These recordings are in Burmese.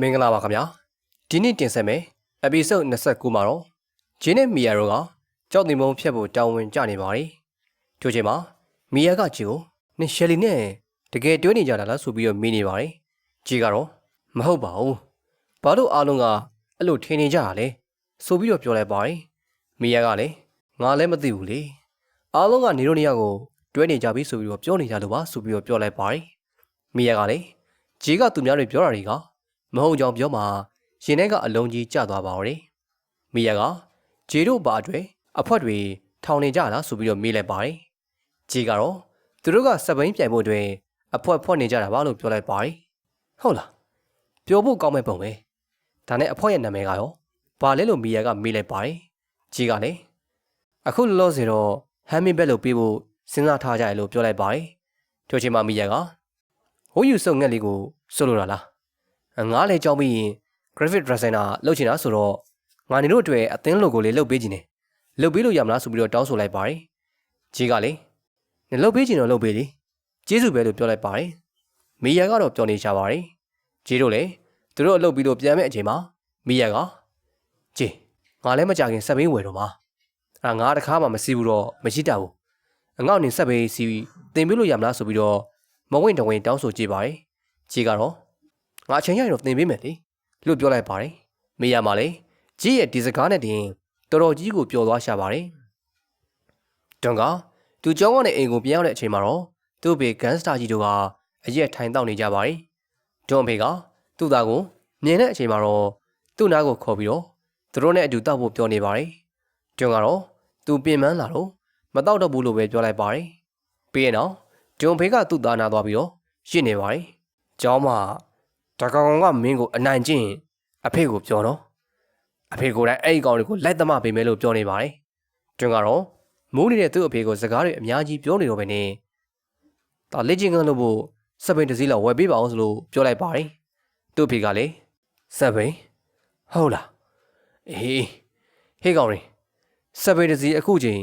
မင်္ဂလာပါခင်ဗျာဒီနေ့တင်ဆက်မယ် episode 29မှာတော့ဂျင်းနဲ့မီယာတို့ကကြောက်တင်မုံဖြတ်ဖို့တောင်းဝင်ကြနေပါတယ်ထို့ချိန်မှာမီယာကဂျီကိုနင်ရှယ်လီနဲ့တကယ်တွဲနေကြတာလားဆိုပြီးတော့မေးနေပါတယ်ဂျီကတော့မဟုတ်ပါဘူးဘာလို့အားလုံးကအဲ့လိုထင်နေကြတာလဲဆိုပြီးတော့ပြောလိုက်ပါတယ်မီယာကလည်းငါလည်းမသိဘူးလေအားလုံးကနေတို့နေရာကိုတွဲနေကြပြီဆိုပြီးတော့ပြောနေကြလို့ပါဆိုပြီးတော့ပြောလိုက်ပါတယ်မီယာကလည်းဂျီကသူများတွေပြောတာတွေက မဟုတ်ကြောင်ပြောမှရင်ထဲကအလုံးကြီးကျသွားပါတော့။မိယာကဂျေတို့ဘာအတွက်အဖွက်တွေထောင်နေကြလားဆိုပြီးတော့မေးလိုက်ပါတယ်။ဂျေကတော့သူတို့ကစပိန်ပြိုင်ဖို့အတွက်အဖွက်ဖွက်နေကြတာပါလို့ပြောလိုက်ပါတယ်။ဟုတ်လား။ပြောဖို့ကောင်းမဲ့ပုံပဲ။ဒါနဲ့အဖွက်ရဲ့နာမည်ကရောဘာလဲလို့မိယာကမေးလိုက်ပါတယ်။ဂျေကလည်းအခုလောလောဆယ်တော့ဟမ်မင်ဘက်လို့ပြေးဖို့စဉ်းစားထားကြရလို့ပြောလိုက်ပါတယ်။ထိုချိန်မှာမိယာကဟိုးယူစုံငက်လေးကိုစွတ်လို့တာလား။ ငါလည်းကြောင်းပြီးရင် graphic designer လုပ်ချင်တာဆိုတော့ငါနေတို့အတွက်အသင်း logo လေးလုပ်ပေးခြင်းနဲ့လုပ်ပေးလို့ရမလားဆိုပြီးတော့တောင်းဆိုလိုက်ပါတယ်။ကြီးကလေနေလုပ်ပေးခြင်းတော့လုပ်ပေးလေ။ကျေးဇူးပဲလို့ပြောလိုက်ပါတယ်။မီယာကတော့ပြောနေကြပါတယ်။ကြီးတို့လည်းသူတို့အလုပ်ပြီးလို့ပြန်မဲ့အချိန်မှာမီယာကကြီးငါလည်းမကြခင်ဆက်ပေးဝယ်တော့မှာ။အဲ့ငါတခါမှမစီးဘူးတော့မရှိတတ်ဘူး။အငေါ့နေဆက်ပေးစီတင်ပေးလို့ရမလားဆိုပြီးတော့မဝင့်တဝင့်တောင်းဆိုကြည့်ပါတယ်။ကြီးကတော့ ငါအချိန်ရရင်တော့သင်ပေးမယ်လေလို့ပြောလိုက်ပါတယ်မေယာမှာလေကြီးရဲ့ဒီစကားနဲ့တင်တော်တော်ကြီးကိုပျော်သွားရှာပါတယ်တွန်ကသူကျောင်းကနေအိမ်ကိုပြန်ရောက်တဲ့အချိန်မှာတော့သူ့ဘေဂန်စတာကြီးတို့ကအရက်ထိုင်တောက်နေကြပါတယ်တွန်ဖေကသူ့သားကိုမြင်တဲ့အချိန်မှာတော့သူ့နားကိုခေါ်ပြီးတော့သူတို့နဲ့အတူတောက်ဖို့ပြောနေပါတယ်တွန်ကတော့သူပြင်ပန်းလာတော့မတောက်တော့ဘူးလို့ပဲပြောလိုက်ပါတယ်ပြီးရင်တော့တွန်ဖေကသူ့သားနာသွားပြီးတော့ရှင်းနေပါတယ်ကျောင်းမှာ တကောင်ကမင်းကိုအနိုင်ကျင့်ရင်အဖေကိုပြောတော့အဖေကိုယ်တိုင်အဲ့ဒီကောင်တွေကိုလိုက်သမပေးမယ်လို့ပြောနေပါတယ်တွင်ကတော့မိုးနေတဲ့သူ့အဖေကိုစကားတွေအများကြီးပြောနေတော့ပဲနဲ့ဒါလက်ချင်းကန်းလို့ဖို့စပိန်တစ်စီးလောက်ဝယ်ပေးပါအောင်ဆိုလို့ပြောလိုက်ပါတယ်သူ့အဖေကလည်းစပိန်ဟုတ်လားအေးဟေးကောင်တွေစပိန်တစ်စီးအခုချိန်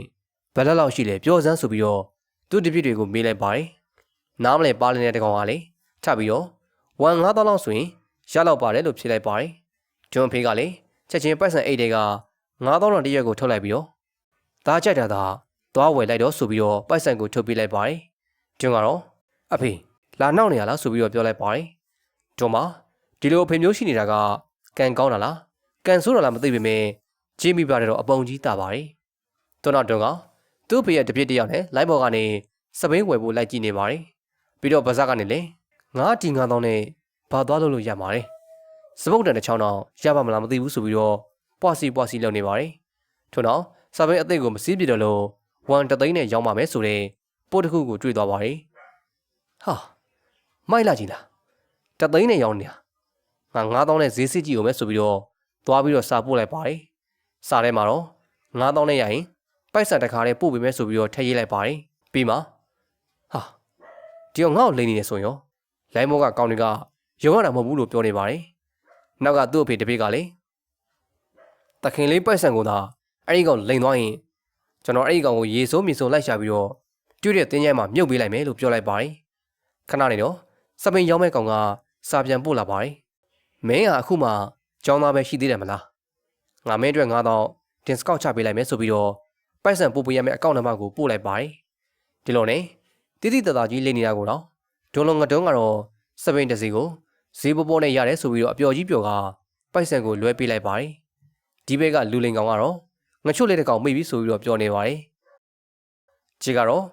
ဘယ်လောက်လောက်ရှိလဲပြောစမ်းဆိုပြီးတော့သူ့တပည့်တွေကိုမေးလိုက်ပါတယ်နားမလဲပါလနေတဲ့တကောင်ကလည်းထပ်ပြီးတော့ ဝန်9000လောက်ဆိုရင်ရလောက်ပါတယ်လို့ဖြေလိုက်ပါတယ်။ဂျွန်ဖေးကလည်းချက်ချင်းပတ်စံအိတ်တွေက9000လောက်တရက်ကိုထုတ်လိုက်ပြီးတော့သားကြိုက်တာသာသွားဝယ်လိုက်တော့ဆိုပြီးတော့ပတ်စံကိုထုတ်ပေးလိုက်ပါတယ်။ဂျွန်ကတော့အဖေလာနှောက်နေရလားဆိုပြီးတော့ပြောလိုက်ပါတယ်။ဂျွန်မဒီလိုအဖေမျိုးရှိနေတာကကန်ကောင်းတာလားကန်ဆိုးတာလားမသိပေမဲ့ဂျီမီပါတယ်တော့အပုံကြီးတာပါတယ်။တွန်းတော့တွန်းကသူ့ဖေရဲ့တပြစ်တယောက်နဲ့လိုက်ဘော်ကနေစပိန်ဝယ်ဖို့လိုက်ကြည့်နေပါတယ်။ပြီးတော့ဗဇက်ကနေလည်း ငါးတီငါးတောင်းနဲ့ဘာသွားလို့လို့ရမှာလဲစပုတ်တန်တစ်ချောင်းတော့ရပါမလားမသိဘူးဆိုပြီးတော့ပွားစီပွားစီလုပ်နေပါတယ်ထို့နောက်စာပေအသိကိုမစည်းပြတော့လို့ဝန်တသိန်းနဲ့ရောင်းပါမယ်ဆိုတဲ့ပို့တစ်ခုကိုတွေ့သွားပါတယ်ဟာမိုက်လာကြီးလားတသိန်းနဲ့ရောင်းနေတာငါငါးတောင်းနဲ့ဈေးစစ်ကြည့်အောင်မယ်ဆိုပြီးတော့သွားပြီးတော့စာပို့လိုက်ပါတယ်စာထဲမှာတော့ငါးတောင်းနဲ့ရရင်ပိုက်ဆံတစ်ခါနဲ့ပို့ပေးမယ်ဆိုပြီးတော့ထည့်ရေးလိုက်ပါတယ်ပြီးမှဟာဒီတော့ငါ့ကိုလိန်နေနေဆိုရင်ရော လိုင်းမောကကောင်းတွေကရုံရတာမဟုတ်ဘူးလို့ပြောနေပါတယ်။နောက်ကသူ့အဖေတပည့်ကလည်းတခင်လေးပိုက်ဆံကိုသာအဲ့ဒီကောင်လိန်သွားရင်ကျွန်တော်အဲ့ဒီကောင်ကိုရေစိုးမြေစိုးလိုက်ရှာပြီးတော့တွေ့တဲ့တင်းကျဲမှာမြုပ်ပေးလိုက်မယ်လို့ပြောလိုက်ပါတယ်။ခဏနေတော့စပိန်ရောက်မဲ့ကောင်ကစာပြန်ပို့လာပါတယ်။မင်းကအခုမှကြောင်းသားပဲရှိသေးတယ်မလား။ငါမင်းအတွက်ငါတော့တင်စကောက်ချပေးလိုက်မယ်ဆိုပြီးတော့ပိုက်ဆံပို့ပေးရမယ့်အကောင့်နံပါတ်ကိုပို့လိုက်ပါတယ်။ဒီလိုနဲ့တိတိတသားကြီးလိမ့်နေတာကိုတော့ ဒုံလုံးငတုံးကတော့စပိန်တစ်စီကိုဈေးပေါ်ပေါ်နဲ့ရတယ်ဆိုပြီးတော့အပျော်ကြီးပျော်ကပိုက်ဆံကိုလွှဲပေးလိုက်ပါတယ်ဒီဘက်ကလူလိန်ကောင်ကတော့ငချုလေးတစ်ကောင်မိပြီဆိုပြီးတော့ပြောနေပါတယ်ခြေကတော့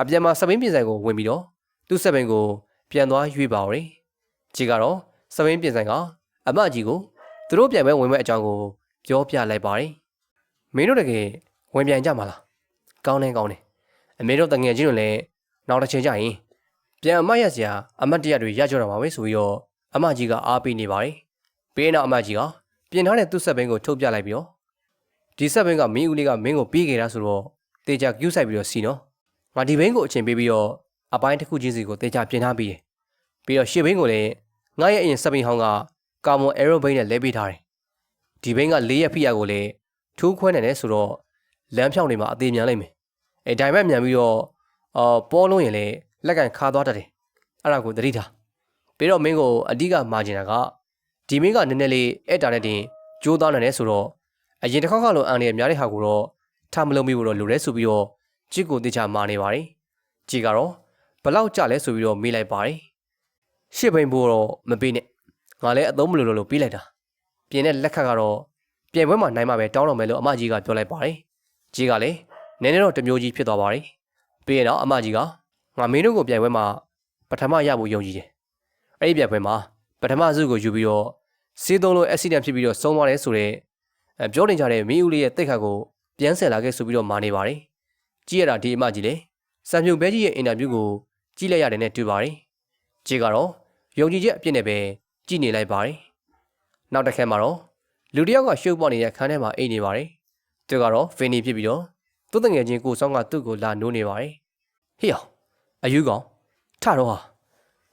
အပြန်မှာစပိန်ပြင်ဆိုင်ကိုဝင်ပြီးတော့သူ့စပိန်ကိုပြန်သွားရွေးပါရယ်ခြေကတော့စပိန်ပြင်ဆိုင်ကအမကြီးကိုသူတို့ပြန်ပဲဝင်မဲ့အကြောင်းကိုပြောပြလိုက်ပါတယ်မင်းတို့တကယ်ဝင်ပြန်ကြမှာလားကောင်းတယ်ကောင်းတယ်အမေတို့တငယ်ချင်းတို့လည်းနောက်တစ်ချိန်ကျရင် ပြန်အမတ်ရစရာအမတ်တရတွေရကြတော့မှာပဲဆိုပြီးတော့အမကြီးကအားပေးနေပါတယ်။ပြီးနောက်အမကြီးကပြင်ထားတဲ့သူ့ဆက်ဘင်းကိုထုတ်ပြလိုက်ပြီးတော့ဒီဆက်ဘင်းကမင်းဦးလေးကမင်းကိုပြီးခဲ့တာဆိုတော့တေချာကျူးဆိုင်ပြီးတော့စီနော်။ငါဒီဘင်းကိုအချိန်ပေးပြီးတော့အပိုင်းတစ်ခုချင်းစီကိုတေချာပြင်ထားပြီးတယ်။ပြီးတော့ရှေ့ဘင်းကိုလည်းငါရဲ့အရင်ဆက်ဘင်းဟောင်းကကာမွန်အဲရိုဘိန်းနဲ့လဲပေးထားတယ်။ဒီဘင်းက၄ရက်ဖိရကိုလည်းထိုးခွဲနေတယ်ဆိုတော့လမ်းဖြောင်းနေမှာအသေးမြန်လိမ့်မယ်။အဲဒါမှမြန်ပြီးတော့အော်ပေါ်လုံးရင်လည်း လက်ကန်ခါသွားတတ်တယ်။အဲ့ဒါကိုသတိထားပြီးတော့မင်းကိုအဓိကမာကျင်တာကဒီမင်းကနည်းနည်းလေးအဲ့တာနဲ့တင်ကြိုးသားနေတယ်ဆိုတော့အရင်တစ်ခေါက်ကလိုအန်ရများတဲ့ဟာကိုတော့ထားမလုံးမိဘူးတော့လိုရဲဆိုပြီးတော့ကြစ်ကိုတေချာမာနေပါတယ်ကြည်ကတော့ဘလောက်ကြလဲဆိုပြီးတော့မေးလိုက်ပါတယ်ရှစ်ဘိန်ဘိုးတော့မပေးနဲ့ငါလည်းအသုံးမလို့လို့ပေးလိုက်တာပြင်းတဲ့လက်ခတ်ကတော့ပြင်ပွဲမှာနိုင်မှပဲတောင်းတော့မယ်လို့အမကြီးကပြောလိုက်ပါတယ်ကြည်ကလည်းနည်းနည်းတော့တမျိုးကြီးဖြစ်သွားပါတယ်ပြီးရင်တော့အမကြီးက ငါမင်းတို့ကိုပြိုင်ပွဲမှာပထမရဖို့ယုံကြည်တယ်အဲ့ဒီပြိုင်ပွဲမှာပထမစုကိုယူပြီးတော့စီးသုံးလို့အက်ဆီဒန့်ဖြစ်ပြီးတော့ဆုံးသွားတယ်ဆိုတော့အဲပြောနေကြတဲ့မီဦးလေးရဲ့တိတ်ခတ်ကိုပြန်ဆယ်လာခဲ့ဆိုပြီးတော့မာနေပါတယ်ကြည့်ရတာဒီအမကြီးလေစံမြုပ်ဘဲကြီးရဲ့အင်တာဗျူးကိုကြည့်လိုက်ရတယ်နဲ့တွေ့ပါတယ်ကြည့်ကတော့ယုံကြည်ချက်အပြည့်နဲ့ပဲကြည့်နေလိုက်ပါတယ်နောက်တစ်ခါမှာတော့လူတစ်ယောက်ကရှုပ်ပေါ်နေတဲ့ခန်းထဲမှာအိတ်နေပါတယ်သူကတော့ဖင်နီဖြစ်ပြီးတော့သူ့တငယ်ချင်းကိုဆောင်ကသူ့ကိုလာနိုးနေပါတယ်ဟေ့အောင် အယူကောင်ထတော့ဟာ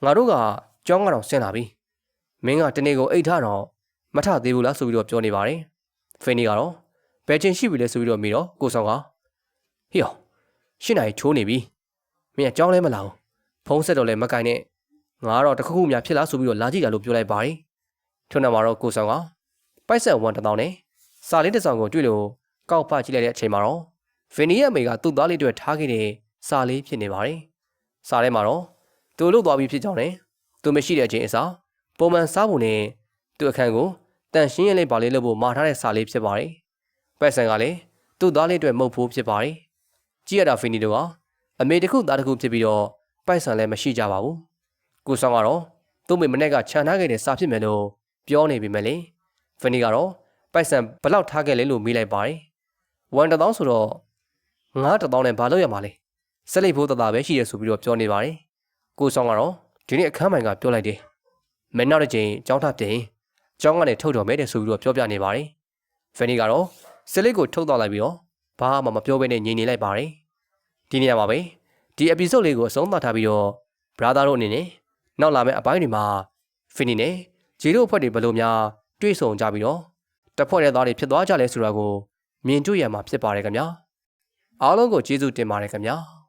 ငါတို့ကကြောင်းကတော့ဆင်းလာပြီမင်းကတနေ့ကိုအိတ်ထတော့မထသေးဘူးလားဆိုပြီးတော့ပြောနေပါတယ်ဖင်နီကတော့ဘယ်ချင်းရှိပြီလဲဆိုပြီးတော့မိတော့ကိုဆောင်ကဟေ့အောင်ရှင်းနိုင်ချိုးနေပြီမင်းကကြောင်းလဲမလာဘူးဖုံးဆက်တော့လဲမကင်နဲ့ငါကတော့တခုခုများဖြစ်လားဆိုပြီးတော့လာကြည့်တာလို့ပြောလိုက်ပါတယ်ထွန်းနံမှာတော့ကိုဆောင်ကပိုက်ဆက်ဝန်တစ်တောင်းနဲ့စာလေးတစ်စောင်ကိုတွေ့လို့ကောက်ဖကြည့်လိုက်တဲ့အချိန်မှာတော့ဗင်နီရဲ့အမေကသူ့သားလေးတွေထားခဲ့တဲ့စာလေးဖြစ်နေပါတယ် စာထဲမှာတော့သူလို့သွားပြီးဖြစ်ကြောင်းနဲ့သူမရှိတဲ့အချိန်အစားပုံမှန်စားဖို့နဲ့သူ့အခန်းကိုတန်ရှင်းရလေးပါလေးလုပ်ဖို့မှာထားတဲ့စာလေးဖြစ်ပါတယ်ပိုက်ဆန်ကလည်းသူ့သားလေးတွေမဟုတ်ဖို့ဖြစ်ပါတယ်ကြည့်ရတာဖင်နီတို့ကအမေတစ်ခုသားတစ်ခုဖြစ်ပြီးတော့ပိုက်ဆန်လည်းမရှိကြပါဘူးကိုဆောင်ကတော့သူ့မိမနဲ့ကခြံထားခဲ့တဲ့စာဖြစ်မယ်လို့ပြောနေပြီမဲ့လေဖနီကတော့ပိုက်ဆံဘလောက်ထားခဲ့လဲလို့မေးလိုက်ပါတယ်။ဝန်တစ်သောင်းဆိုတော့ငါးတစ်သောင်းနဲ့ဘာလုပ်ရမှာလဲ။ ဆက်လိုက်ဖို့တသားပဲရှိရဆိုပြီးတော့ပြောနေပါတယ်။ကိုဆောင်ကတော့ဒီနေ့အခန်းမိုင်ကပြောလိုက်တယ်။မင်းနောက်တစ်ချိန်ကြောင်းထပြင်ကြောင်းကနေထုတ်တော်မဲတယ်ဆိုပြီးတော့ပြောပြနေပါတယ်။ဖနီကတော့ဆက်လိုက်ကိုထုတ်တော့လိုက်ပြီးတော့ဘာမှမပြောဘဲနဲ့ငြိမ်နေလိုက်ပါတယ်။ဒီနေရာမှာပဲဒီ episode လေးကိုအဆုံးသတ်ထားပြီးတော့ brother တို့အနေနဲ့နောက်လာမယ့်အပိုင်းတွေမှာဖီနီနဲ့ဂျီတို့အဖွဲ့တွေဘယ်လိုများတွေ့ဆုံကြပြီးတော့တစ်ဖွဲ့တဲ့သားတွေဖြစ်သွားကြလဲဆိုတာကိုမြင်တွေ့ရမှာဖြစ်ပါတယ်ခင်ဗျာအားလုံးကိုကျေးဇူးတင်ပါတယ်ခင်ဗျာ